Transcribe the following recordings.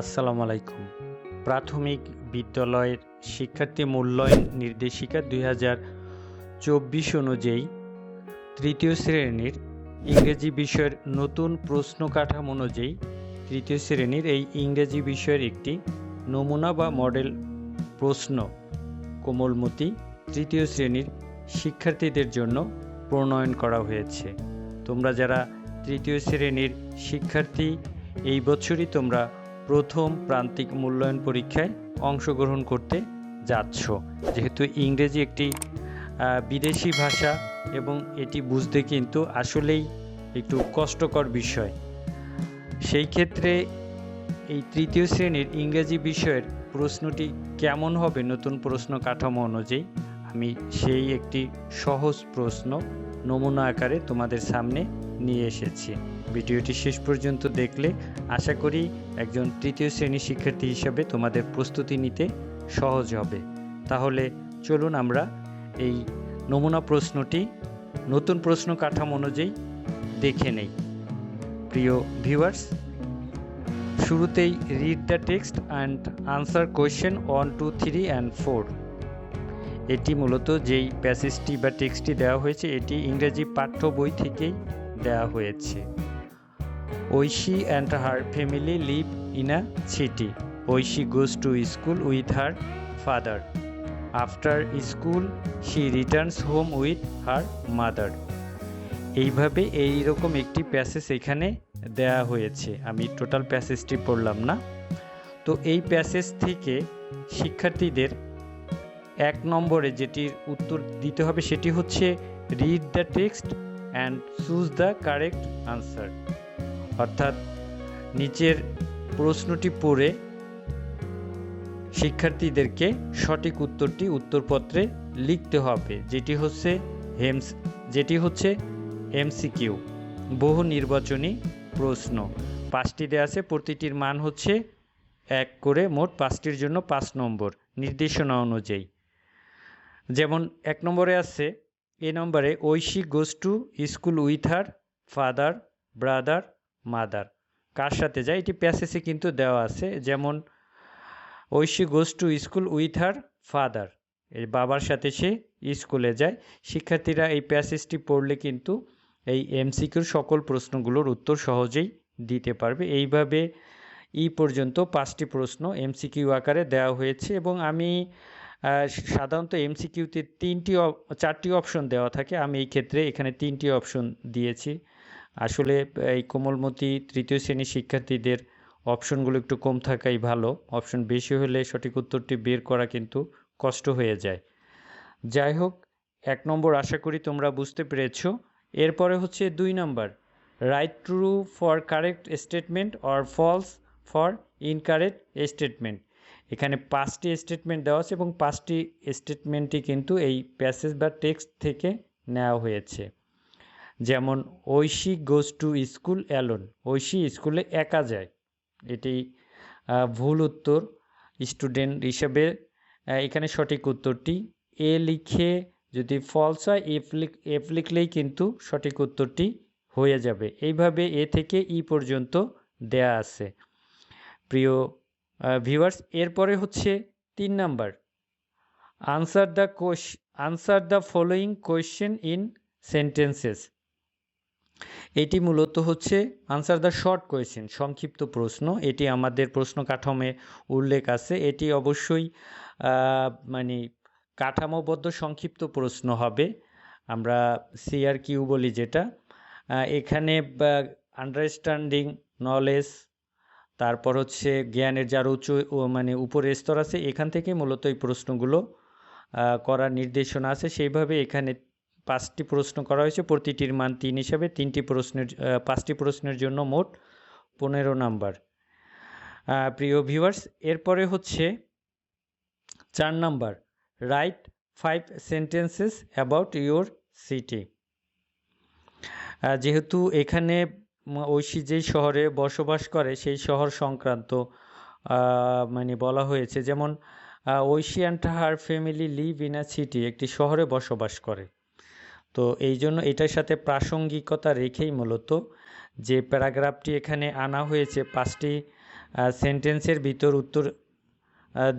আসসালামু আলাইকুম। প্রাথমিক বিদ্যালয়ের শিক্ষার্থী মূল্যায়ন নির্দেশিকা দুই হাজার চব্বিশ অনুযায়ী তৃতীয় শ্রেণির ইংরেজি বিষয়ের নতুন প্রশ্ন কাঠামো অনুযায়ী তৃতীয় শ্রেণির এই ইংরেজি বিষয়ের একটি নমুনা বা মডেল প্রশ্ন কোমলমতি তৃতীয় শ্রেণির শিক্ষার্থীদের জন্য প্রণয়ন করা হয়েছে। তোমরা যারা তৃতীয় শ্রেণির শিক্ষার্থী, এই বছরই তোমরা প্রথম প্রান্তিক মূল্যায়ন পরীক্ষায় অংশগ্রহণ করতে যাচ্ছ। যেহেতু ইংরেজি একটি বিদেশি ভাষা এবং এটি বুঝতে কিন্তু আসলেই একটু কষ্টকর বিষয়। সেই ক্ষেত্রে এই তৃতীয় শ্রেণির ইংরেজি বিষয়ের প্রশ্নটি কেমন হবে? নতুন প্রশ্ন কাঠামো অনুযায়ী আমি সেই একটি সহজ প্রশ্ন নমুনা আকারে তোমাদের সামনে নিয়ে এসেছি। ভিডিওটি শেষ পর্যন্ত দেখলে আশা করি একজন তৃতীয় শ্রেণির শিক্ষার্থী হিসাবে তোমাদের প্রস্তুতি নিতে সহজ হবে। তাহলে চলুন আমরা এই নমুনা প্রশ্নটি নতুন প্রশ্ন কাঠামো অনুযায়ী দেখে নেই। প্রিয় ভিউয়ার্স, শুরুতেই read the text and answer question one two three and four এটি মূলত যেই প্যাসেজটি বা টেক্সটটি দেওয়া হয়েছে, এটি ইংরেজি পাঠ্য বই থেকেই দেওয়া হয়েছে। Oishi and her family live in a city Oishi goes to school with her father after school she returns home with her mother এইভাবে এই রকম একটি প্যাসেজ এখানে দেয়া হয়েছে। আমি টোটাল প্যাসেজটি পড়লাম না। তো এই প্যাসেজ থেকে শিক্ষার্থীদের এক নম্বরে যেটির উত্তর দিতে হবে সেটি হচ্ছে read the text and choose the correct answer অর্থাৎ নিচের প্রশ্নটি পড়ে শিক্ষার্থীদেরকে সঠিক উত্তরটি উত্তরপত্রে লিখতে হবে, যেটি হচ্ছে হেমস, যেটি হচ্ছে এমসিকিউ বহু নির্বাচনী প্রশ্ন। পাঁচটি দেওয়া আছে, প্রতিটির মান হচ্ছে এক করে মোট পাঁচটির জন্য পাঁচ নম্বর নির্দেশনা অনুযায়ী। যেমন এক নম্বরে আছে এ নম্বরে Oishi goes to school with her father brother mother কার সাথে যায়? এটি প্যাসেজে কিন্তু দেওয়া আছে, যেমন, Oishi goes to school with her father এর বাবার সাথে সে স্কুলে যায়। শিক্ষার্থীরা এই প্যাসেজটি পড়লে কিন্তু এই এমসিকিউর সকল প্রশ্নগুলোর উত্তর সহজেই দিতে পারবে। এইভাবে ই পর্যন্ত পাঁচটি প্রশ্ন এমসিকিউ আকারে দেওয়া হয়েছে এবং আমি সাধারণত এমসিকিউতে তিনটি চারটি অপশন দেওয়া থাকে। আমি এই ক্ষেত্রে এখানে তিনটি অপশন দিয়েছি। আসলে এই কোমলমতি তৃতীয় শ্রেণির শিক্ষার্থীদের অপশনগুলো একটু কম থাকাই ভালো। অপশন বেশি হলে সঠিক উত্তরটি বের করা কিন্তু কষ্ট হয়ে যায়। যাই হোক, এক নম্বর আশা করি তোমরা বুঝতে পেরেছ। এরপরে হচ্ছে দুই নম্বর। Right true for correct statement or false for incorrect statement এখানে পাঁচটি স্টেটমেন্ট দেওয়া আছে এবং পাঁচটি স্টেটমেন্টই কিন্তু এই প্যাসেজ বা টেক্সট থেকে নেওয়া হয়েছে। যেমন, Oishi goes to school alone Oishi স্কুলে একা যায়। এটি ভুল উত্তর। স্টুডেন্ট হিসেবে এখানে সঠিক উত্তরটি। এ লিখে যদি ফলস হয় এফ লিখ এফ লিখলেই কিন্তু সঠিক উত্তরটি হয়ে যাবে। এইভাবে এ থেকে ই পর্যন্ত দেয়া আছে। প্রিয় ভিউয়ার্স এরপরে হচ্ছে তিন number. Answer the কোশ answer the following question in sentences এটি মূলত হচ্ছে আনসার দ্য শর্ট কোয়েশ্চেন সংক্ষিপ্ত প্রশ্ন। এটি আমাদের প্রশ্ন কাঠামে উল্লেখ আছে। এটি অবশ্যই মানে কাঠামোবদ্ধ সংক্ষিপ্ত প্রশ্ন হবে। আমরা সিআর কিউ বলি যেটা। এখানে আন্ডারস্ট্যান্ডিং নলেজ তারপর হচ্ছে জ্ঞানের যার উঁচু ও মানে উপরের স্তর আছে, এখান থেকে মূলত এই প্রশ্নগুলো করার নির্দেশনা আছে। সেইভাবে এখানে পাঁচটি প্রশ্ন করা হয়েছে। প্রতিটির মান তিন হিসাবে, তিনটি প্রশ্নের পাঁচটি প্রশ্নের জন্য মোট পনেরো নাম্বার। প্রিয় ভিউয়ার্স, এরপরে হচ্ছে চার number. Write five sentences about your city. যেহেতু এখানে ঐশী যেই শহরে বসবাস করে সেই শহর সংক্রান্ত মানে বলা হয়েছে। যেমন Oishi and her family live in a city একটি শহরে বসবাস করে। তো এই জন্য এটার সাথে প্রাসঙ্গিকতা রেখেই মূলত যে প্যারাগ্রাফটি এখানে আনা হয়েছে, পাঁচটি সেন্টেন্সের ভিতর উত্তর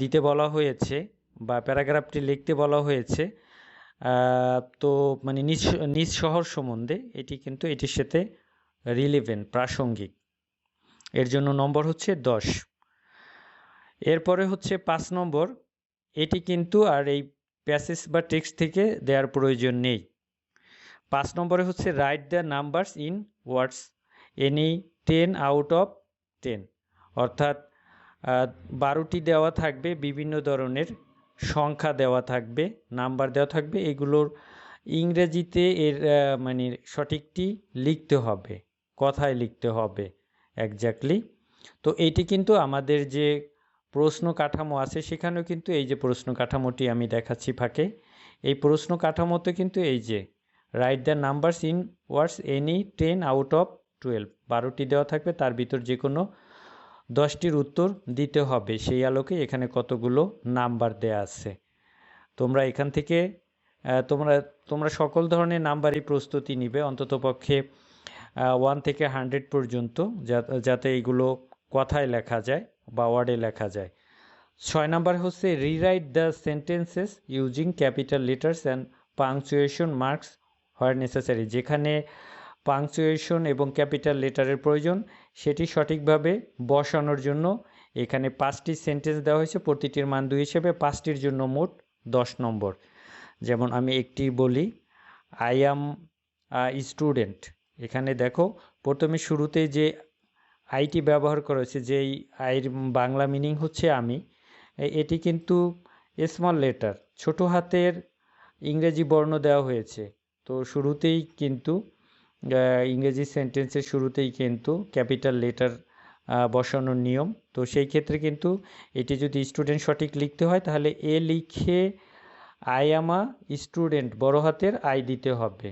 দিতে বলা হয়েছে বা প্যারাগ্রাফটি লিখতে বলা হয়েছে। তো মানে নিজ নিজ শহর সম্বন্ধে এটি কিন্তু এটির সাথে রিলিভেন্ট প্রাসঙ্গিক। এর জন্য নম্বর হচ্ছে দশ। এরপরে হচ্ছে পাঁচ নম্বর, এটি কিন্তু আর এই প্যাসেজ বা টেক্সট থেকে দেওয়ার প্রয়োজন নেই। পাঁচ নম্বরে হচ্ছে write the numbers in words any ten out of ten অর্থাৎ বারোটি দেওয়া থাকবে, বিভিন্ন ধরনের সংখ্যা দেওয়া থাকবে নাম্বার দেওয়া থাকবে, এগুলোর ইংরেজিতে এর মানে সঠিকটি লিখতে হবে। কথায় লিখতে হবে একজাক্টলি তো এইটি কিন্তু আমাদের যে প্রশ্ন কাঠামো আছে, সেখানেও কিন্তু এই যে প্রশ্ন কাঠামোটি আমি দেখাচ্ছি ফাঁকে। এই প্রশ্ন কাঠামোতে কিন্তু এই যে write the numbers in words any ten out of twelve বারোটি দেওয়া থাকবে, তার ভিতর যে কোনো দশটির উত্তর দিতে হবে। সেই আলোকে এখানে কতগুলো নাম্বার দেয়া আছে। তোমরা এখান থেকে তোমরা তোমরা সকল ধরনের নাম্বারই প্রস্তুতি নিবে। অন্ততপক্ষে ওয়ান থেকে হান্ড্রেড পর্যন্ত যাতে এগুলো কথায় লেখা যায় বা ওয়ার্ডে লেখা যায়। ছয় নাম্বার হচ্ছে rewrite the sentences using capital letters and punctuation marks where necessary যেখানে পাংচুয়েশন এবং ক্যাপিটাল লেটারের প্রয়োজন, সেটি সঠিকভাবে বসানোর জন্য এখানে পাঁচটি সেন্টেন্স দেওয়া হয়েছে। প্রতিটির মান দুই হিসেবে, পাঁচটির জন্য মোট দশ নম্বর। যেমন আমি একটি বলি আই অ্যাম স্টুডেন্ট এখানে দেখো, প্রথমে শুরুতে যে আইটি ব্যবহার করেছে হয়েছে যে আইর বাংলা মিনিং হচ্ছে আমি এটি কিন্তু স্মল লেটার ছোট হাতের ইংরেজি বর্ণ দেওয়া হয়েছে। তো শুরুতেই কিন্তু ইংরেজি সেন্টেন্সের শুরুতেই কিন্তু ক্যাপিটাল লেটার বসানোর নিয়ম। তো সেই ক্ষেত্রে কিন্তু এটি যদি স্টুডেন্ট সঠিক লিখতে হয়, তাহলে এ লিখে আই আমা স্টুডেন্ট বড় হাতের আই দিতে হবে।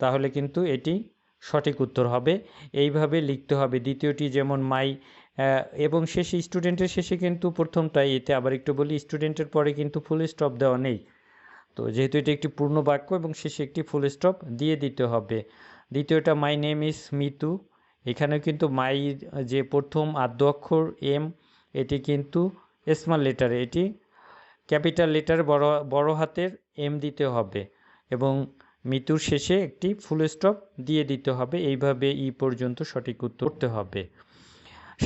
তাহলে কিন্তু এটি সঠিক উত্তর হবে। এইভাবে লিখতে হবে। দ্বিতীয়টি যেমন মাই এবং শেষে স্টুডেন্টের শেষে কিন্তু প্রথমটাই, এতে আবার একটু বলি স্টুডেন্টের পরে কিন্তু ফুল স্টপ দেওয়া নেই। তো যেহেতু এটি একটি পূর্ণ বাক্য এবং শেষে একটি ফুল স্টপ দিয়ে দিতে হবে। দ্বিতীয়টা মাই নেম ইস মিতু এখানেও কিন্তু মাই যে প্রথম আদ্য অক্ষর এম এটি কিন্তু স্মল লেটারে এটি ক্যাপিটাল লেটার বড় বড় হাতের এম দিতে হবে। এবং মৃত্যুর শেষে একটি ফুল স্টপ দিয়ে দিতে হবে। এইভাবে ই পর্যন্ত সঠিক উত্তর করতে হবে।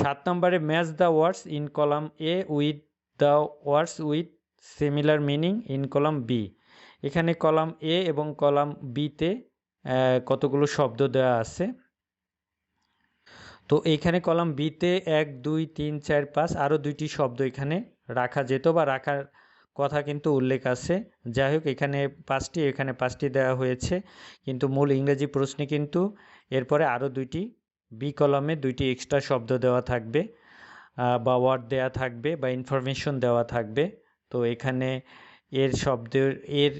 সাত নম্বরে match the words in column A with the words with similar meaning in column B এখানে কলাম এ এবং কলাম বিতে কতগুলো শব্দ দেওয়া আছে। তো এইখানে কলাম বিতে এক, দুই, তিন, চার, পাঁচ আরও দুইটি শব্দ এখানে রাখা যেত বা রাখার কথা কিন্তু উল্লেখ আছে। যাই হোক এখানে পাঁচটি এখানে পাঁচটি দেওয়া হয়েছে। কিন্তু মূল ইংরেজি প্রশ্নে কিন্তু এরপরে আরও দুইটি, বি কলমে দুইটি এক্সট্রা শব্দ দেওয়া থাকবে বা ওয়ার্ড দেওয়া থাকবে, বা ইনফরমেশন দেওয়া থাকবে। তো এখানে এর শব্দের, এর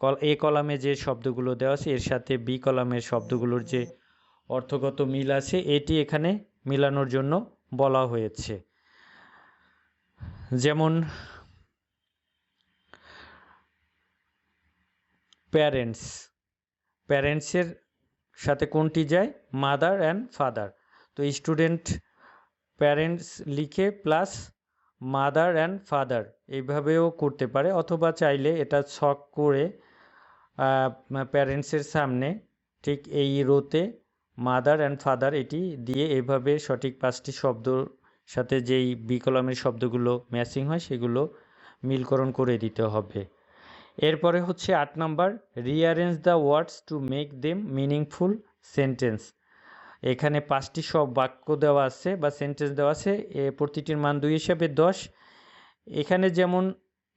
কল, এ কলামে যে শব্দগুলো দেওয়া আছে, এর সাথে বি কলামের শব্দগুলোর যে অর্থগত মিল আছে, এটি এখানে মিলানোর জন্য বলা হয়েছে। যেমন প্যারেন্টস প্যারেন্টসের সাথে কোনটি যায়? মাদার অ্যান্ড ফাদার তো স্টুডেন্ট প্যারেন্টস লিখে প্লাস মাদার অ্যান্ড ফাদার এইভাবেও করতে পারে, অথবা চাইলে এটা ছক করে প্যারেন্টসের সামনে ঠিক এই রোতে মাদার অ্যান্ড ফাদার এটি দিয়ে এভাবে সঠিক পাঁচটি শব্দর সাথে যেই বিকলমের শব্দগুলো ম্যাচিং হয় সেগুলো মিলকরণ করে দিতে হবে। এরপরে হচ্ছে আট number rearrange the words to make them meaningful sentence এখানে পাঁচটি সব বাক্য দেওয়া আছে বা সেন্টেন্স দেওয়া আছে, এ প্রতিটির মান দুই হিসাবে দশ। এখানে যেমন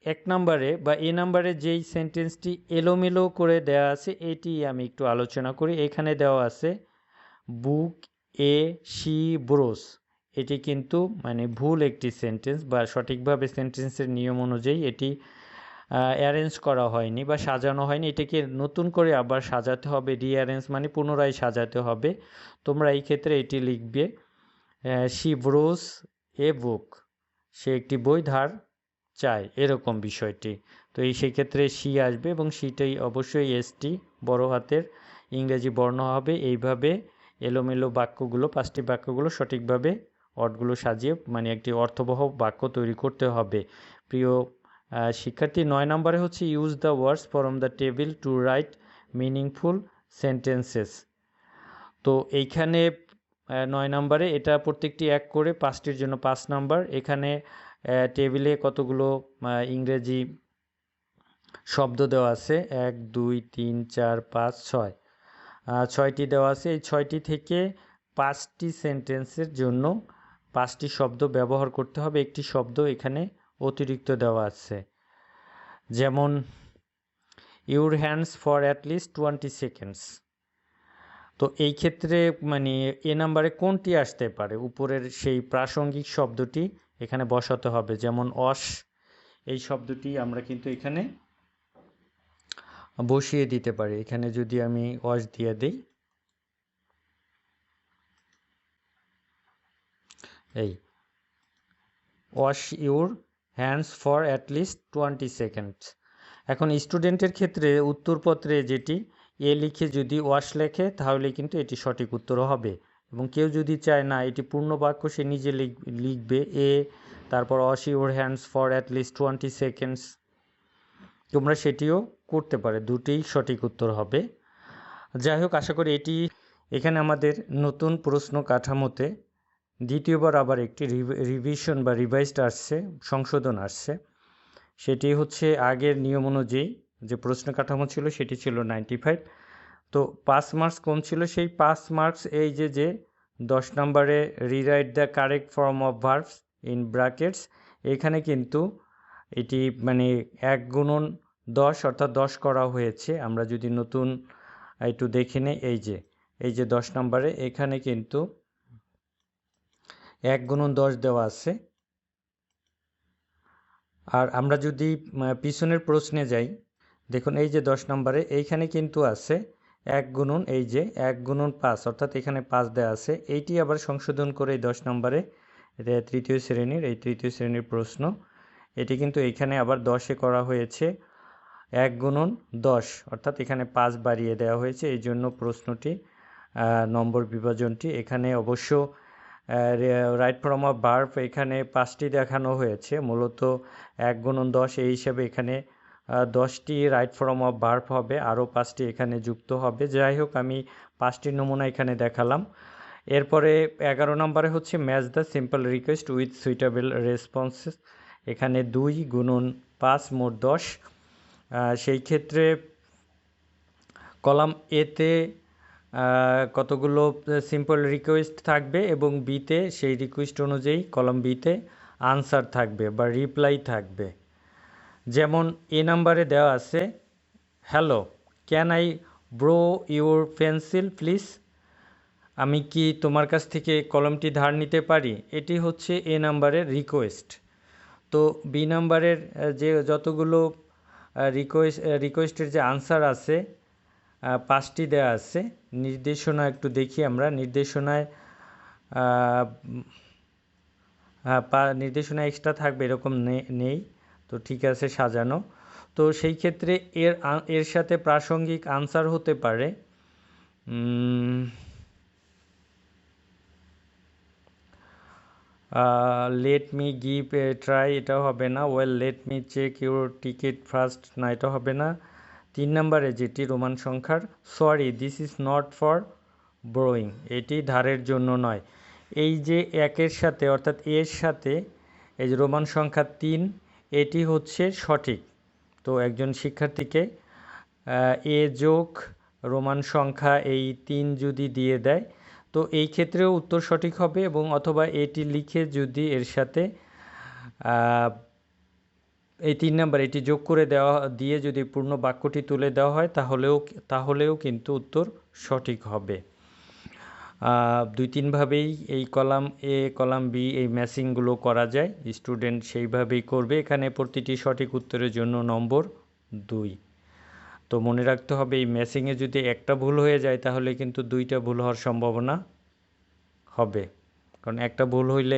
এক নম্বরে বা এ নাম্বারে যেই সেন্টেন্সটি এলোমেলো করে দেওয়া আছে, এটি আমি একটু আলোচনা করি। এখানে দেওয়া আছে বুক এ শি ব্রোস এটি কিন্তু মানে ভুল একটি সেন্টেন্স বা সঠিকভাবে সেন্টেন্সের নিয়ম অনুযায়ী এটি অ্যারেঞ্জ করা হয়নি বা সাজানো হয়নি। এটাকে নতুন করে আবার সাজাতে হবে? রিঅ্যারেঞ্জ মানে পুনরায় সাজাতে হবে। তোমরা এই ক্ষেত্রে এটি লিখবে শি ব্রোস এ বুক সে একটি বই ধার চায়, এরকম বিষয়টি। তো এই সেক্ষেত্রে সি আসবে এবং সিটাই অবশ্যই এসটি বড় হাতের ইংরেজি বর্ণ হবে। এইভাবে এলোমেলো বাক্যগুলো, পাঁচটি বাক্যগুলো সঠিকভাবে ওয়ার্ডগুলো সাজিয়ে মানে একটি অর্থবহ বাক্য তৈরি করতে হবে। প্রিয় শিক্ষার্থী নয় নম্বরে হচ্ছে use the words from the table to write meaningful sentences তো এইখানে নয় নম্বরে এটা প্রত্যেকটি এক করে, পাঁচটির জন্য পাঁচ নাম্বার। এখানে টেবিলে কতগুলো ইংরেজি শব্দ দেওয়া আছে? এক, দুই, তিন, চার, পাঁচ, ছয়। ছয়টি দেওয়া আছে। এই ছয়টি থেকে পাঁচটি সেন্টেন্সের জন্য পাঁচটি শব্দ ব্যবহার করতে হবে। একটি শব্দ এখানে অতিরিক্ত দেওয়া আছে। যেমন your hands for at least twenty seconds তো এই ক্ষেত্রে মানে এ নাম্বারে কোনটি আসতে পারে? উপরের সেই প্রাসঙ্গিক শব্দটি এখানে বসাতে হবে। যেমন অস এই শব্দটি আমরা কিন্তু এখানে বসিয়ে দিতে পারি। এখানে যদি আমি অস দিয়ে দিই, এই wash your hands for at least twenty seconds. এখন স্টুডেন্টের ক্ষেত্রে উত্তরপত্রে যেটি, এ লিখে যদি ওয়াশ লেখে, তাহলে কিন্তু এটি সঠিক উত্তর হবে। এবং কেউ যদি চায় না, এটি পূর্ণ বাক্য সে নিজে লিখ- লিখবে। এ, তারপর your hands for at least twenty seconds. তোমরা সেটিও করতে পারে, দুটিই সঠিক উত্তর হবে। যাই হোক, আশা করি এটি, এখানে আমাদের নতুন প্রশ্ন কাঠামোতে দ্বিতীয়বার আবার একটি রিভিশন বা রিভাইজড আসছে, সংশোধন আসছে। সেটি হচ্ছে আগের নিয়ম অনুযায়ী যে প্রশ্ন কাঠামো ছিল সেটি ছিল নাইনটি ফাইভ তো পাস মার্কস কম ছিল? সেই পাস মার্কস এই যে যে দশ নম্বরে rewrite the correct form of verbs in brackets এখানে কিন্তু এটি মানে এক গুণন দশ, অর্থাৎ দশ করা হয়েছে। আমরা যদি নতুন একটু দেখে নেই, এই যে এই যে দশ নম্বরে, এখানে কিন্তু এক গুণন দশ দেওয়া আছে। আর আমরা যদি পিছনের প্রশ্নে যাই, দেখুন এই যে দশ নম্বরে, এইখানে কিন্তু আছে এক গুণন, এই যে এক গুণন পাঁচ, অর্থাৎ এখানে পাঁচ দেওয়া আছে। এইটি আবার সংশোধন করে এই দশ নম্বরে তৃতীয় শ্রেণির, এই তৃতীয় শ্রেণির প্রশ্ন। এটি কিন্তু এখানে আবার দশে করা হয়েছে। এক গুণন দশ, অর্থাৎ এখানে পাঁচ বাড়িয়ে দেওয়া হয়েছে। এই জন্য প্রশ্নটি নম্বর বিভাজনটি এখানে অবশ্য রাইট ফর্ম অফ ভার্ভ এখানে পাঁচটি দেখানো হয়েছে। মূলত এক গুণন দশ, এই হিসাবে এখানে দশটি রাইট ফর্ম অফ ভার্ভ হবে, আরও পাঁচটি এখানে যুক্ত হবে। যাই হোক, আমি পাঁচটি নমুনা এখানে দেখালাম। এরপরে এগারো নম্বরে হচ্ছে match the simple request with suitable responses এখানে দুই গুণন পাঁচ, মোট দশ। সেই ক্ষেত্রে কলাম এতে কতগুলো সিম্পল রিকোয়েস্ট থাকবে এবং বিতে সেই রিকোয়েস্ট অনুযায়ী কলাম বিতে আনসার থাকবে বা রিপ্লাই থাকবে। যেমন এ নাম্বারে দেওয়া আছে hello can I borrow your pencil please আমি কি তোমার কাছ থেকে কলমটি ধার নিতে পারি? এটি হচ্ছে এ নাম্বারের রিকোয়েস্ট তো বি নাম্বারের যে যতগুলো রিকোয়েস্ট রিকোয়েস্টের যে আনসার আছে পাঁচটি দেওয়া আছে। নির্দেশনা একটু দেখি আমরা। নির্দেশনায় নির্দেশনা এক্সট্রা থাকবে এরকম নেই। তো ঠিক আছে, সাজানো। তো সেই ক্ষেত্রে এর এর সাথে প্রাসঙ্গিক আনসার হতে পারে। লেট মি গিভ ট্রাই এটা হবে না। Well let me check your ticket first না এটা হবে না। তিন নম্বরে যেটি রোমান সংখ্যার, sorry this is not for borrowing এটি ধারের জন্য নয়। এই যে একের সাথে, অর্থাৎ এর সাথে, এই যে রোমান সংখ্যা তিন, এটি হচ্ছে সঠিক। তো একজন শিক্ষার্থীকে এ যোগ রোমান সংখ্যা এই তিন যদি দিয়ে দেয়, তো এই ক্ষেত্রেও উত্তর সঠিক হবে এবং অথবা এটি লিখে যদি এর সাথে এই তিন নাম্বার, এটি যোগ করে দেওয়া, দিয়ে যদি পূর্ণ বাক্যটি তুলে দেওয়া হয়, তাহলেও তাহলেও কিন্তু উত্তর সঠিক হবে। দুই তিনভাবেই এই কলাম এ, কলাম বি, এই ম্যাচিংগুলো করা যায়। স্টুডেন্ট সেইভাবেই করবে। এখানে প্রতিটি সঠিক উত্তরের জন্য নম্বর দুই। তো মনে রাখতে হবে, এই ম্যাচিংয়ে যদি একটা ভুল হয়ে যায়, তাহলে কিন্তু দুইটা ভুল হওয়ার সম্ভাবনা হবে। কারণ একটা ভুল হইলে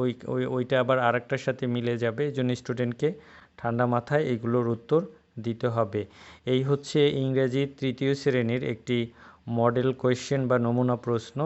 ওই ওই, ওইটা আবার আরেকটার সাথে মিলে যাবে। এই জন্য স্টুডেন্টকে ঠান্ডা মাথায় এগুলোর উত্তর দিতে হবে। এই হচ্ছে ইংরেজি তৃতীয় শ্রেণির একটি মডেল কোয়েশ্চেন বা নমুনা প্রশ্ন।